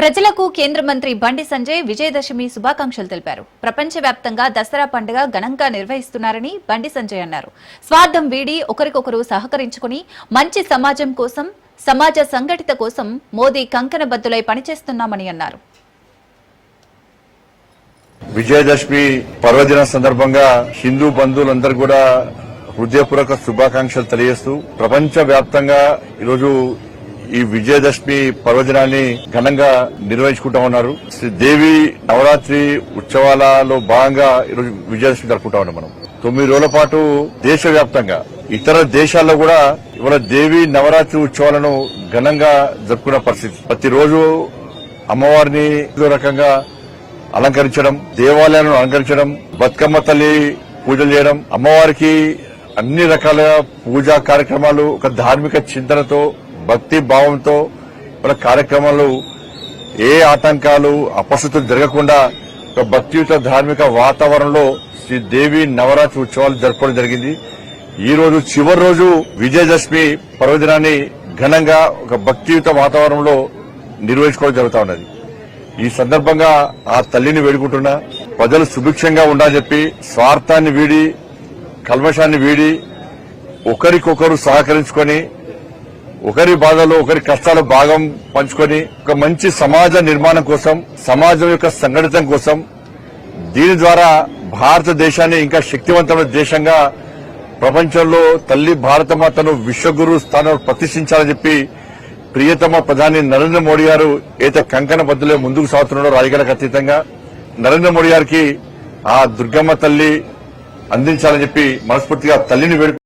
ప్రజలకు కేంద్ర మంత్రి బండి సంజయ్ విజయదశమి శుభాకాంక్షలు తెలిపారు. ప్రపంచవ్యాప్తంగా దసరా పండుగ ఘనంగా నిర్వహిస్తున్నారని బండి సంజయ్ అన్నారు. స్వార్థం వీడి ఒకరికొకరు సహకరించుకుని మంచి సమాజం కోసం సమాజ సంఘటిత కోసం మోదీ కంకణబద్దులై పనిచేస్తున్నామని అన్నారు. విజయదశమి పర్వదిన సందర్భంగా హిందూ బంధువులందరూ కూడా హృదయపూర్వక శుభాకాంక్షలు తెలియజేస్తూ ప్రపంచ వ్యాప్తంగా ఈరోజు ఈ విజయదశమి పర్వదినాన్ని ఘనంగా నిర్వహించుకుంటా ఉన్నారు. శ్రీదేవి నవరాత్రి ఉత్సవాలలో భాగంగా ఈరోజు విజయదశమి జరుపుకుంటా ఉన్నాం మనం. తొమ్మిది రోజుల పాటు దేశవ్యాప్తంగా ఇతర దేశాల్లో కూడా ఇవాళ దేవి నవరాత్రి ఉత్సవాలను ఘనంగా జరుపుకున్న పరిస్థితి. ప్రతిరోజు అమ్మవారిని రకంగా అలంకరించడం దేవాలయాలను అలంకరించడం బతుకమ్మ తల్లి పూజలు చేయడం అమ్మవారికి అన్ని రకాల పూజా కార్యక్రమాలు ఒక ధార్మిక చింతనతో భక్తి భావంతో మన కార్యక్రమాలు ఏ ఆటంకాలు అపశృతులు జరగకుండా ఒక భక్తియుత ధార్మిక వాతావరణంలో శ్రీదేవి నవరాత్రి ఉత్సవాలు జరపడం జరిగింది. ఈ రోజు చివరి రోజు విజయదశమి పర్వదినాన్ని ఘనంగా ఒక భక్తియుత వాతావరణంలో నిర్వహించుకోవడం జరుగుతా ఉన్నది. ఈ సందర్భంగా ఆ తల్లిని వేడుకుంటున్నా ప్రజలు సుభిక్షంగా ఉండాలని చెప్పి స్వార్థాన్ని వీడి కల్మషాన్ని వీడి ఒకరికొకరు సహకరించుకొని ఒకరి బాధలో ఒకరి కష్టాలు భాగం పంచుకొని ఒక మంచి సమాజ నిర్మాణం కోసం సమాజం యొక్క సంఘటితం కోసం దీని ద్వారా భారతదేశాన్ని ఇంకా శక్తివంతమైన దేశంగా ప్రపంచంలో తల్లి భారతమాతను విశ్వగురు స్థానంలో ప్రతిష్ఠించాలని చెప్పి ప్రియతమ ప్రధాని నరేంద్ర మోడీ గారు ఏదైతే కంకణ బద్దులే ముందుకు సాగుతున్నాడో రాజకీయాలకు అతీతంగా నరేంద్ర మోడీ గారికి ఆ దుర్గమ్మ తల్లి అందించాలని చెప్పి మనస్ఫూర్తిగా తల్లిని వేడుకు